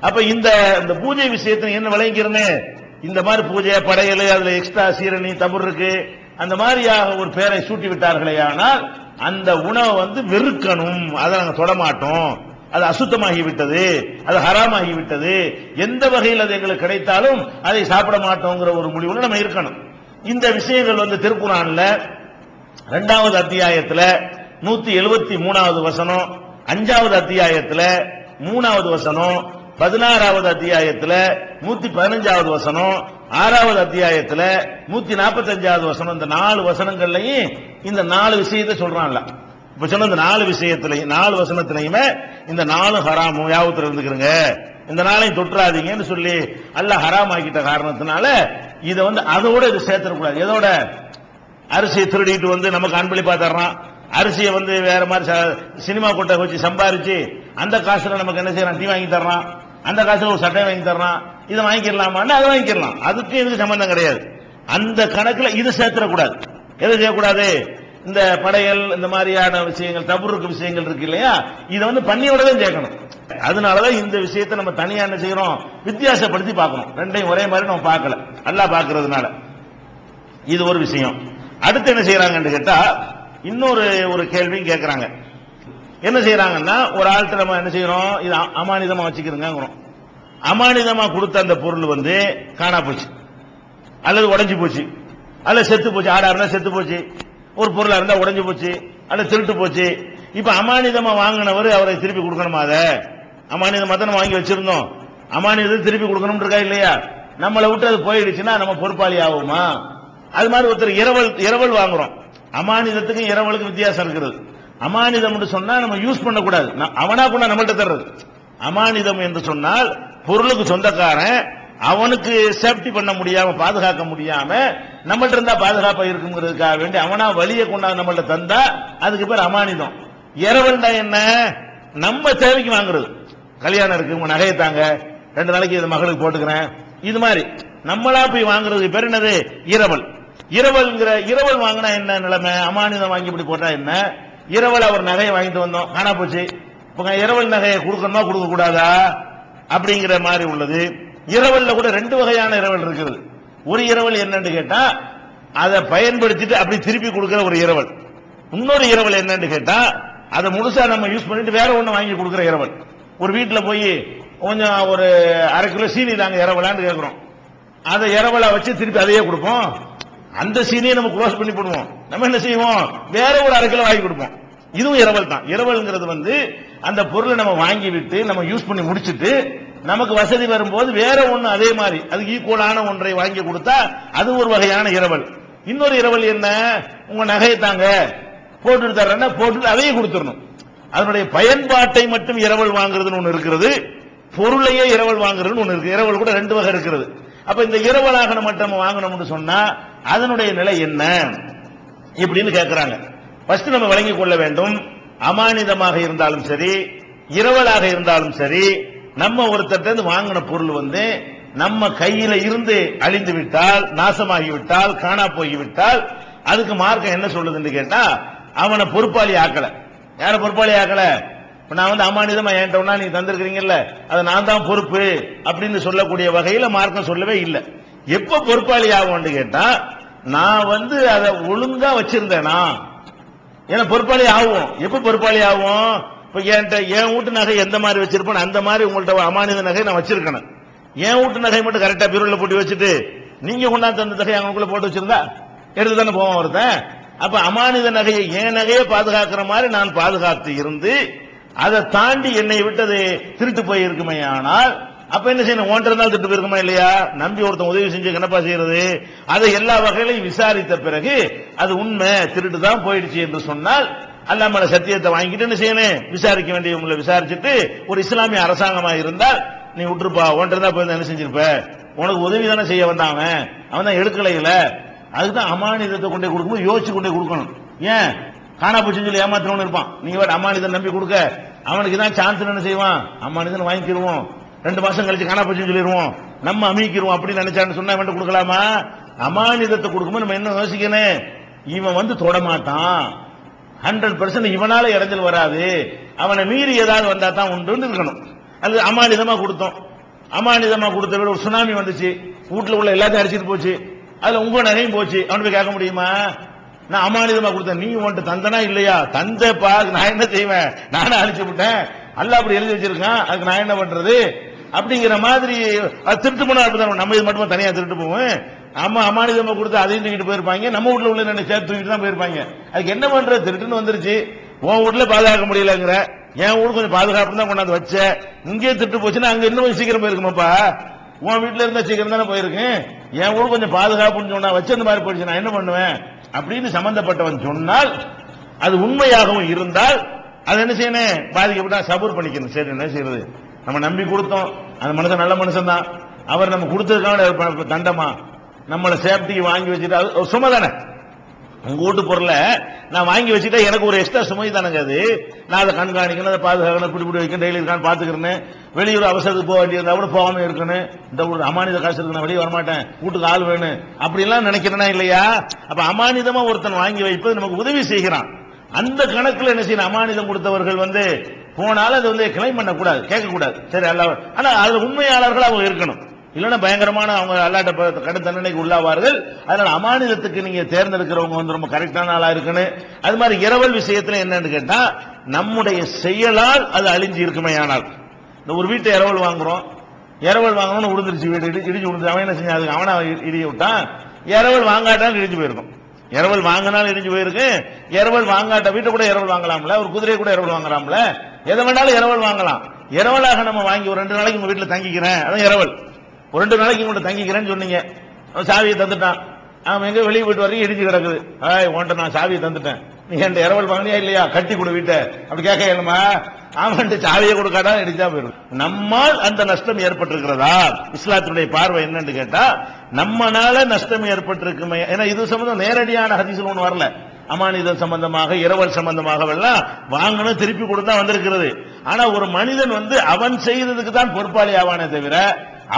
அப்ப இந்த இந்த பூஜை விஷயத்தை என்ன விளங்கிறனே இந்த மாதிரி பூஜை படையல் அதுல எக்ஸ்ட்ரா சீரணி தமிழ் இருக்கு. அந்த மாதிரியாக ஒரு பேரை சூட்டி விட்டார்களே ஆனால் அந்த உணவை வந்து வெறுக்கணும். அதை நாங்கள் தொடமாட்டோம். அது அசுத்தமாகி விட்டது அது ஹராமாகி விட்டது எந்த வகையில் அது எங்களுக்கு கிடைத்தாலும் அதை சாப்பிட மாட்டோங்கிற ஒரு முடிவுல நம்ம இருக்கணும். இந்த விஷயங்கள் வந்து திருக்குறான்ல ரெண்டாவது அத்தியாயத்துல நூத்தி எழுபத்தி மூணாவது வசனம் அஞ்சாவது அத்தியாயத்துல மூணாவது வசனம் பதினாறாவது அத்தியாயத்துல நூத்தி பதினஞ்சாவது வசனம் ஆறாவது அத்தியாயத்துல நூத்தி நாற்பத்தஞ்சாவது வசனம் இந்த நாலு வசனங்கள்லையும் இந்த நாலு விஷயத்தை சொல்றான்ல. இப்ப சொன்ன இந்த நாலு விஷயத்திலையும் நாலு வசனத்திலையுமே இந்த நாலு ஹராமும் யாபத்துல இருந்துக்கிறங்க. இந்த நாளையும் தொற்றாதீங்கன்னு சொல்லி அல்ல ஹராம் ஆக்கிட்ட காரணத்தினால இதை வந்து அதோட இது சேர்த்துடக்கூடாது எதோட? அரிசியை திருடிட்டு வந்து நமக்கு அன்பளிப்பா தர்றான் அரிசியை வந்து வேற மாதிரி சினிமா கொட்டை வச்சு சம்பாரிச்சு அந்த காசுல நமக்கு என்ன செய்யறான்? டீ வாங்கி தர்றான். அந்த காசுல ஒரு சட்டை வாங்கி தரலாம் இதை வாங்கிக்கலாமான்னு அதை வாங்கிக்கலாம். அதுக்கு இதுக்கு சம்பந்தம் கிடையாது. அந்த கணக்குல இது சேர்த்துடக்கூடாது. எதை செய்யக்கூடாது? இந்த படைகள் இந்த மாதிரியான விஷயங்கள் தபுருக்கு விஷயங்கள் இருக்கு இல்லையா? இதை வந்து பண்ணியோட தான் சேர்க்கணும். அதனாலதான் இந்த விஷயத்தை நம்ம தனியா என்ன செய்யறோம்? வித்தியாசப்படுத்தி பார்க்கணும். ரெண்டையும் ஒரே மாதிரி நம்ம பார்க்கல. நல்லா பார்க்கறதுனால. இது ஒரு விஷயம். அடுத்து என்ன செய்யறாங்கன்னு கேட்டா இன்னொரு ஒரு கேள்வியும் கேட்கறாங்க. என்ன செய்யறாங்கன்னா ஒரு ஆள்கிட்ட நம்ம என்ன செய்யறோம் இது அமானிதமா வச்சுக்கிறோங்கிறோம் அமானிதமா கொடுத்த அந்த பொருள் வந்து காணா போச்சு. அல்லது உடஞ்சி போச்சு. அல்லது செத்து போச்சு. ஆடா இருந்தா செத்து போச்சு. ஒரு பொருளா இருந்தா உடஞ்சி போச்சு. அல்லது திருட்டு போச்சு. இப்ப அமானிதமா வாங்கினவர் அவரை திருப்பி கொடுக்கணுமா அதை? அமானிதமா தான் வாங்கி வச்சிருந்தோம். அமானிதத்தை திருப்பி கொடுக்கணும் இருக்கா இல்லையா? நம்மளை விட்டு அது போயிடுச்சுன்னா நம்ம பொறுப்பாளி ஆகுமா? அது மாதிரி ஒருத்தர் இரவல் இரவல் வாங்குறோம். அமானிதத்துக்கும் இரவலுக்கும் வித்தியாசம் இருக்கிறது. அமானிதம் சொன்னா நம்ம யூஸ் பண்ணக்கூடாது. அவனா கொண்டா நம்மள்ட்ட தர்றது. அமானிதம் என்று சொன்னால் பொருளுக்கு சொந்தக்காரன் அவனுக்கு சேஃப்டி பண்ண முடியாம பாதுகாக்க முடியாம நம்மள்ட்ட இருந்தா பாதுகாப்பா இருக்குங்கிறதுக்காக வேண்டி அவனா வழியை கொண்டாந்து நம்மள்ட்ட தந்தா அதுக்கு பேர் அமானிதம். இரவல்டா என்ன? நம்ம தேவைக்கு வாங்குறது. கல்யாணம் இருக்கு உங்க நகையை தாங்க. ரெண்டு நாளைக்கு இது மகளுக்கு போட்டுக்கிறேன். இது மாதிரி. நம்மளா போய் வாங்குறது பேர் என்னது? இரவல். இரவல்ங்கிற இரவல் வாங்கினா என்ன நிலைமை? அமானிதம் வாங்கி இப்படி போட்டா என்ன? இரவல் அவர் நகையை வாங்கிட்டு வந்தோம். காணா போச்சு. இப்போ இரவல் நகையை கொடுக்கணுமா கொடுக்க கூடாதா அப்படிங்கிற மாதிரி உள்ளது. இரவல்ல கூட ரெண்டு வகையான இரவல் இருக்குது. ஒரு இரவல் என்னன்னு கேட்டா அதை பயன்படுத்திட்டு அப்படி திருப்பி கொடுக்கிற ஒரு இரவல். இன்னொரு இரவல் என்னன்னு கேட்டா அதை முழுசா நம்ம யூஸ் பண்ணிட்டு வேற ஒண்ணு வாங்கி கொடுக்கிற இரவல். ஒரு வீட்டில் போய் கொஞ்சம் ஒரு அரை கிலோ சீனி தாங்க இரவலான்னு கேட்குறோம் அதை இரவலை வச்சு திருப்பி அதையே கொடுப்போம். அந்த சீனியை நம்ம க்ளோஸ் பண்ணி போடுவோம். நம்ம என்ன செய்வோம்? வேற ஒரு அரை கிலோ வாங்கி கொடுப்போம். இதுவும் இரவல் தான். இரவல்ங்கிறது வந்து அந்த பொருளை நம்ம வாங்கி விட்டு நம்ம யூஸ் பண்ணி முடிச்சிட்டு நமக்கு வசதி வரும்போது வேற ஒன்று அதே மாதிரி அதுக்கு ஈக்குவலான ஒன்றை வாங்கி கொடுத்தா அது ஒரு வகையான இரவல். இன்னொரு இரவல் என்ன? உங்க நகையை தாங்க. போட்டுட்டு தர்றேன்னா போட்டு அதையும் கொடுத்துடணும். அதனுடைய பயன்பாட்டை மட்டும் இரவல் வாங்குறதுன்னு ஒன்று இருக்கிறது பொருளையே இரவல் வாங்குறதுன்னு ஒன்று இருக்கு. இரவல் கூட ரெண்டு வகை இருக்கிறது. அப்ப இந்த இரவலாக நம்ம மட்டும் வாங்கணும்னு சொன்னா அதனுடைய நிலை என்ன? இப்படின்னு கேட்கிறாங்க ஃபர்ஸ்ட் நம்ம வழங்கிக் கொள்ள வேண்டும். அமானிதமாக இருந்தாலும் சரி இரவலாக இருந்தாலும் சரி நம்ம ஒருத்தர்ட்ட இருந்து வாங்கின பொருள் வந்து நம்ம கையில இருந்து அழிந்து விட்டால் நாசமாகிவிட்டால் காணா போய்விட்டால் அதுக்கு மார்க்கம் என்ன சொல்லுதுன்னு கேட்டா அவனை பொறுப்பாளி ஆக்கல. யார பொறுப்பாளி ஆக்கல? இப்போ நான் வந்து அமானிதமா என்கிட்ட ஒன்றா நீங்கள் தந்திருக்கிறீங்கல்ல அதை நான் தான் பொறுப்பு அப்படின்னு சொல்லக்கூடிய வகையில் மார்க்கம் சொல்லவே இல்லை. எப்போ பொறுப்பாளி ஆகும்னு கேட்டால் நான் வந்து அதை ஒழுங்காக வச்சிருந்தேனா? ஏன்னா பொறுப்பாளி ஆகும் எப்போ பொறுப்பாளி ஆகும் இப்போ என்கிட்ட என் வீட்டு நகை எந்த மாதிரி வச்சிருப்பேன் அந்த மாதிரி உங்கள்கிட்ட அமானித நகை நான் வச்சிருக்கணும். என் வீட்டு நகை மட்டும் கரெக்டாக பீரோல போட்டு வச்சுட்டு நீங்கள் கொண்டாந்து தந்த நகை அவங்களுக்குள்ள போட்டு வச்சிருந்தா எடுத்து தானே போவோம் ஒருத்தன். அப்போ அமானித நகையை என் நகையை பாதுகாக்கிற மாதிரி நான் பாதுகாத்து இருந்து அதை தாண்டி என்னை விட்டது திருட்டு போயிருக்குமே ஆனால் அப்ப என்ன செய்யணும்? ஒன்றரை நாள் திட்டு போயிருக்குமா இல்லையா? நம்பி ஒருத்தன் உதவி செஞ்சு என்னப்பா செய்யறது? அதை எல்லா வகையிலையும் விசாரித்த பிறகு அது உண்மை திருட்டு தான் போயிடுச்சு என்று சொன்னால் அல்லாமல சத்தியத்தை வாங்கிட்டு என்ன செய்யணும்? விசாரிக்க வேண்டியவங்களை விசாரிச்சுட்டு ஒரு இஸ்லாமிய அரசாங்கமாக இருந்தால் நீ விட்டுருப்பா. ஒன்றரை தான் போய் என்ன செஞ்சிருப்ப? உனக்கு உதவி தானே செய்ய வந்தான் அவன். அவன் தான் எடுக்கலையில. அதுதான் அமானிதத்தை கொண்டே கொடுக்கும்போது யோசிச்சு கொண்டே கொடுக்கணும். ஏன்? காணா போச்சுன்னு சொல்லி ஏமாத்துறவன் இருப்பான். நீங்க வேற அம்மானிதன் நம்பி கொடுக்க. அவனுக்கு தான் சான்ஸ் என்ன செய்வான்? அம்மானிதன் வாங்கிக்கிடுவோம் ரெண்டு மாசம் கழிச்சு காணா போச்சுன்னு சொல்லிடுவோம் நம்ம அமைக்கிறோம் அப்படின்னு நினைச்சான்னு சொன்னா இவன்ட்ட கொடுக்கலாமா? அமானிதத்தை கொடுக்கும்போது நம்ம என்ன யோசிக்கணும்? இவன் வந்து தொட மாட்டான் ஹண்ட்ரட் பர்சன்ட் இவனால இடைஞ்சல் வராது. அவனை மீறி ஏதாவது வந்தா தான் உண்டுன்னு இருக்கணும். அல்லது அமானிதமா கொடுத்தோம். அமானிதமா கொடுத்த விட ஒரு சுனாமி வந்துச்சு. வீட்டில் உள்ள எல்லாத்தையும் அடிச்சிட்டு போச்சு. அதுல உங்க நகையும் போச்சு. அவன் போய் கேட்க முடியுமா? நான் அமானிதமா கொடுத்தேன். நீ உன்ட்டு தந்தனா இல்லையா? தந்த அதுக்கு நான் என்ன செய்வேன்? நானே அழிச்சு விட்டேன். அல்ல அப்படி எழுதி வச்சிருக்கான். அதுக்கு நான் என்ன பண்றது? அப்படிங்கிற மாதிரி அது திருட்டு போனா அப்படிதான் நம்ம இது மட்டுமா தனியா திருட்டு போவோம்? அம்மா அமானிதமா கொடுத்து அதையும் தூக்கிட்டு போயிருப்பாங்க. நம்ம வீட்டுல உள்ள என்ன சேர்த்து தூக்கிட்டு தான் போயிருப்பாங்க. அதுக்கு என்ன பண்றது? திருட்டுன்னு வந்துருச்சு. உன் வீட்டுல பாதுகாக்க முடியலங்கிற. என் ஊர் கொஞ்சம் பாதுகாப்பு தான் கொண்டாந்து வச்ச. இங்கே திருட்டு போச்சுன்னா அங்க இன்னும் கொஞ்சம் சீக்கிரம் போயிருக்குமாப்பா? உன் வீட்டுல இருந்தா சீக்கிரம் தானே போயிருக்கேன். என் ஊர் கொஞ்சம் பாதுகாப்புன்னு சொன்னா வச்சு அந்த மாதிரி போயிடுச்சு. நான் என்ன பண்ணுவேன்? அப்படின்னு சம்பந்தப்பட்டவன் சொன்னால் அது உண்மையாகவும் இருந்தால் அது என்ன செய்யணும்? பாதிக்கப்பட்டா சபூர் பண்ணிக்கணும். சரி என்ன செய்யறது? நம்ம நம்பி கொடுத்தோம். அந்த மனுஷன் நல்ல மனுஷன் தான் அவர் நம்ம கொடுத்ததுக்கான தண்டமா? நம்மளை சேஃப்டிக்கு வாங்கி வச்சுட்டு அது ஒரு தானே உங்க வீட்டு பொருளை நான் வாங்கி வச்சுட்டா எனக்கு ஒரு எக்ஸ்ட்ரா சுமை தானங்க அது? நான் அதை கண்காணிக்கணும் அதை பாதுகாக்கணும் பிடி பிடி வைக்கணும் டெய்லி இருக்கான்னு பாத்துக்கிறேன் வெளியூர் அவசரத்துக்கு போக வேண்டியது கூட போகாம இருக்கணும். இந்த ஒரு அமானித காசு இருக்கு நான் வெளியே வரமாட்டேன். வீட்டுக்கு ஆள் வேணும். அப்படிலாம் நினைக்கிறேனா இல்லையா? அப்ப அமானிதமா ஒருத்தன் வாங்கி வைப்பது நமக்கு உதவி செய்கிறான். அந்த கணக்குல என்ன செய்யணும்? அமானிதம் கொடுத்தவர்கள் வந்து போனாலும் அதை வந்து கிளைம் பண்ணக்கூடாது கேட்கக்கூடாது. சரி அல்ல ஆனா அதில் உண்மையாளர்கள் அவங்க இருக்கணும். இல்லைன்னா பயங்கரமான அவங்க அல்லாட்ட கடும் தண்டனைக்கு உள்ளாவார்கள். அதனால அமானிலத்துக்கு நீங்க தேர்ந்தெடுக்கிறவங்க வந்து ரொம்ப கரெக்டான ஆளா இருக்குன்னு. அது மாதிரி இரவல் விஷயத்துல என்னன்னு கேட்டா நம்முடைய செயலால் அது அழிஞ்சு இருக்குமே ஆனால். இந்த ஒரு வீட்டை இரவல் வாங்குறோம். இரவல் வாங்கணும்னு விழுந்துருச்சு வீடு இடிச்சு இடிஞ்சு விழுந்து அவன் என்ன செஞ்சான்? அதுக்கு அவனை இடி விட்டான். இரவல் வாங்காட்டாலும் இடிஞ்சு போயிருக்கும். இரவல் வாங்கினாலும் இடிஞ்சு போயிருக்கு. இரவல் வாங்காட்ட வீட்டை கூட இரவல் வாங்கலாம்ல. ஒரு குதிரையை கூட இரவல் வாங்கலாம்ல. எதை வேணாலும் இரவல் வாங்கலாம். இரவலாக நம்ம வாங்கி ஒரு ரெண்டு நாளைக்கு உங்க வீட்டில் தங்கிக்கிறேன். அதான் இரவல். ஒரு ரெண்டு நாளைக்கு உங்கள்ட்ட தங்கிக்கிறேன்னு சொன்னீங்க. சாவியை தந்துட்டான். அவன் எங்க வெளியே போயிட்டு வரைக்கும் இடிஞ்சு கிடக்குது. ஆய் உன்ட்ட நான் சாவியை தந்துட்டேன். நீ என் இரவல் வாங்கினியா இல்லையா? கட்டி கொடு வீட்டை. அப்படி கேட்க இயலுமா அவன்ட்டு சாவியை கொடுக்காடா இடிச்சா போயிடும். நம்மால் அந்த நஷ்டம் ஏற்பட்டிருக்கிறதா? இஸ்லாத்தினுடைய பார்வை என்னன்னு கேட்டா நம்மனால நஷ்டம் ஏற்பட்டிருக்குமே. ஏன்னா இது சம்பந்தம் நேரடியான ஹதீஸ்ல ஒன்று வரல. அமானிதம் சம்பந்தமாக இரவல் சம்பந்தமாக எல்லாம் வாங்கணும் திருப்பி கொடுத்தா வந்திருக்கிறது. ஆனா ஒரு மனிதன் வந்து அவன் செய்ததுக்கு தான் பொறுப்பாளி ஆவானே தவிர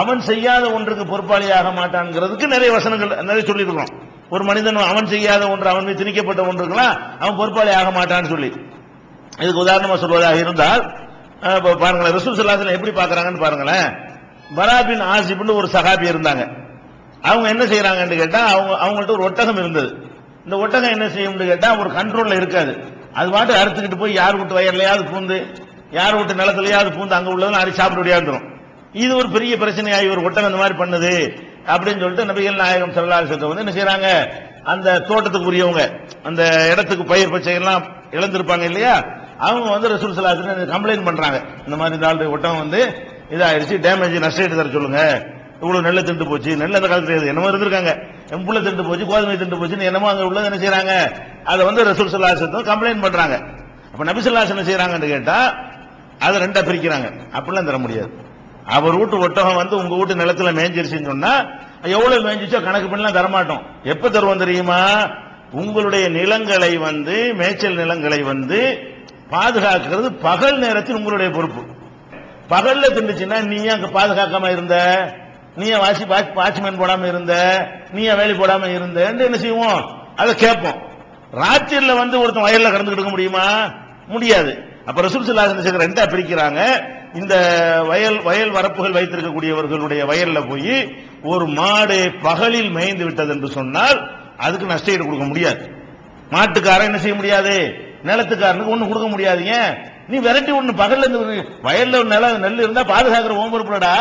அவன் செய்யாத ஒன்றுக்கு பொறுப்பாளி ஆக மாட்டான்ங்கிறதுக்கு நிறைய வசனங்கள் நிறைய சொல்லியிருக்கிறோம். ஒரு மனிதன் அவன் செய்யாத ஒன்று அவன் மீது திணிக்கப்பட்ட ஒன்றுக்கெல்லாம் அவன் பொறுப்பாளி ஆக மாட்டான்னு சொல்லி. இதுக்கு உதாரணமாக சொல்வதாக இருந்தால் இப்போ பாருங்களேன் ரசூல் சல்லாசன் எப்படி பார்க்குறாங்கன்னு பாருங்களேன். பராபின் ஆசிப்னு ஒரு சகாபி இருந்தாங்க. அவங்க என்ன செய்யறாங்கன்னு கேட்டால் அவங்க அவங்கள்ட்ட ஒரு ஒட்டகம் இருந்தது. இந்த ஒட்டகம் என்ன செய்யும்னு கேட்டால் ஒரு கண்ட்ரோலில் இருக்காது. அது பாட்டு அறுத்துக்கிட்டு போய் யார் வீட்டு வயர்லையாவது பூந்து யார் வீட்டு நிலத்துலையாவது பூந்து அங்கே உள்ளதெல்லாம் அடி சாப்பிட ஓடியாந்துரும் இது ஒரு பெரிய பிரச்சனையாகி ஒரு ஒட்டகம் இந்த மாதிரி பண்ணுது அப்படின்னு சொல்லிட்டு நபிகள் நாயகம் சல்லாஹ் வந்து என்ன செய்யறாங்க அந்த தோட்டத்துக்கு உரியவங்க அந்த இடத்துக்கு பயிர் பச்சை எல்லாம் இழந்திருப்பாங்க இல்லையா? அவங்க வந்து ரசூல் சலாசன் கம்ப்ளைண்ட் பண்றாங்க. இந்த மாதிரி இந்த ஆளுடைய ஒட்டகம் வந்து இதாயிருச்சு டேமேஜ் நஷ்டம் தர சொல்லுங்க. இவ்வளவு நெல்லை திண்டு போச்சு நெல் அந்த காலத்துல என்னமோ இருந்திருக்காங்க. எம்புள்ள திண்டு போச்சு கோதுமை திண்டு போச்சுன்னு என்னமோ அங்க உள்ளது என்ன செய்யறாங்க அதை வந்து ரசூல் சலாசத்தும் கம்ப்ளைண்ட் பண்றாங்க. அப்ப நபி என்ன செய்யறாங்கன்னு கேட்டா அதை ரெண்டா பிரிக்கிறாங்க. அப்படிலாம் தர முடியாது. அவர் வீட்டு ஒட்டகம் வந்து உங்க வீட்டு நிலத்துல மேய்ஞ்சிருச்சுன்னு சொன்னா எவ்வளவு மேய்ஞ்சிச்சோ கணக்கு பண்ணலாம் தரமாட்டோம். எப்ப தருவோம் தெரியுமா? உங்களுடைய நிலங்களை வந்து மேய்ச்சல் நிலங்களை வந்து பாதுகாக்கிறது பகல் நேரத்தில் உங்களுடைய பொறுப்பு. பகல்ல திண்டுச்சுன்னா நீ அங்க பாதுகாக்காம இருந்த? நீ வாசி வாட்ச்மேன் போடாம இருந்த? நீ வேலை போடாம இருந்த? என்ன செய்வோம்? அதை கேட்போம். ராத்திரில வந்து ஒருத்தன் வயல்ல கடந்து கொடுக்க முடியுமா? முடியாது. அப்ப ரசூல் ஸல்லல்லாஹு ரெண்டா பிரிக்கிறாங்க. இந்த வயல் வயல் வரப்புகள் வைத்திருக்கக்கூடியவர்களுடைய வயல்ல போய் ஒரு மாடு பகலில் மேய்ந்து விட்டது என்று சொன்னால் அதுக்கு நஷ்டஈடு கொடுக்க முடியாது. மாட்டுக்காரன் என்ன செய்ய முடியாது? நிலத்துக்காரனுக்கு ஒண்ணு கொடுக்க முடியாது. ஏன்? நீ விரட்டி ஒண்ணு பகல்ல இருந்து ஒரு வயல்ல ஒரு நில நெல் இருந்தா பாதுகாக்கிற ஓம்பொறுப்புடா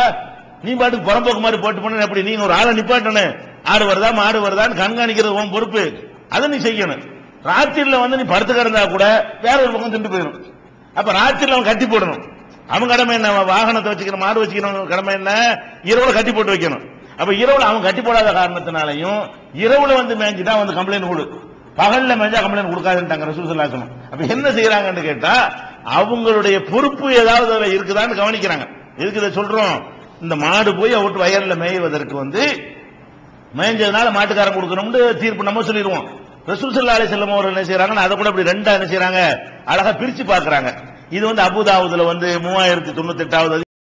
நீ பாட்டுக்கு புறம்போக்கு மாதிரி போட்டு பண்ண எப்படி? நீங்க ஒரு ஆளை நிப்பாட்டணும் ஆடு வருதா மாடு வருதான்னு கண்காணிக்கிறது உன் பொறுப்பு. அதை நீ செய்யணும். ராத்திரில வந்து நீ படுத்து கிடந்தா கூட வேற ஒரு பக்கம் திண்டு போயிடும். அப்ப ராத்திரில அவன் கட்டி போடணும். அவன் கடமை என்ன? வாகனத்தை வச்சுக்கணும் மாடு வச்சுக்கணும் கடமை என்ன? இரவுல கட்டி போட்டு வைக்கணும். அப்ப இரவுல அவன் கட்டி போடாத காரணத்தினாலையும் இரவுல வந்து மேய்ஞ்சிட்டா வந்து கம்ப்ளைண்ட் கொடு. பகல்ல மேய்ஞ்சா கம்ப்ளைண்ட் கொடுக்காதுன்ட்டாங்க ரசூசல்லாசனம் அப்ப என்ன செய்யறாங்கன்னு கேட்டா அவங்களுடைய பொறுப்பு ஏதாவது அதில் இருக்குதான்னு கவனிக்கிறாங்க. எதுக்கு இதை சொல்றோம்? இந்த மாடு போய் அவட்டு வயல்ல மேய்வதற்கு வந்து மேய்ஞ்சதுனால மாட்டுக்காரன் கொடுக்கணும்னு தீர்ப்பு நம்ம சொல்லிடுவோம். ரசூசல்லா ஸல்லல்லாஹு அலைஹி அவர்கள் என்ன செய்யறாங்கன்னு அதை கூட அப்படி ரெண்டா என்ன செய்யறாங்க அழகா பிரிச்சு பாக்குறாங்க இது வந்து அபுதாவுதுல வந்து மூவாயிரத்தி தொண்ணூத்தி எட்டாவது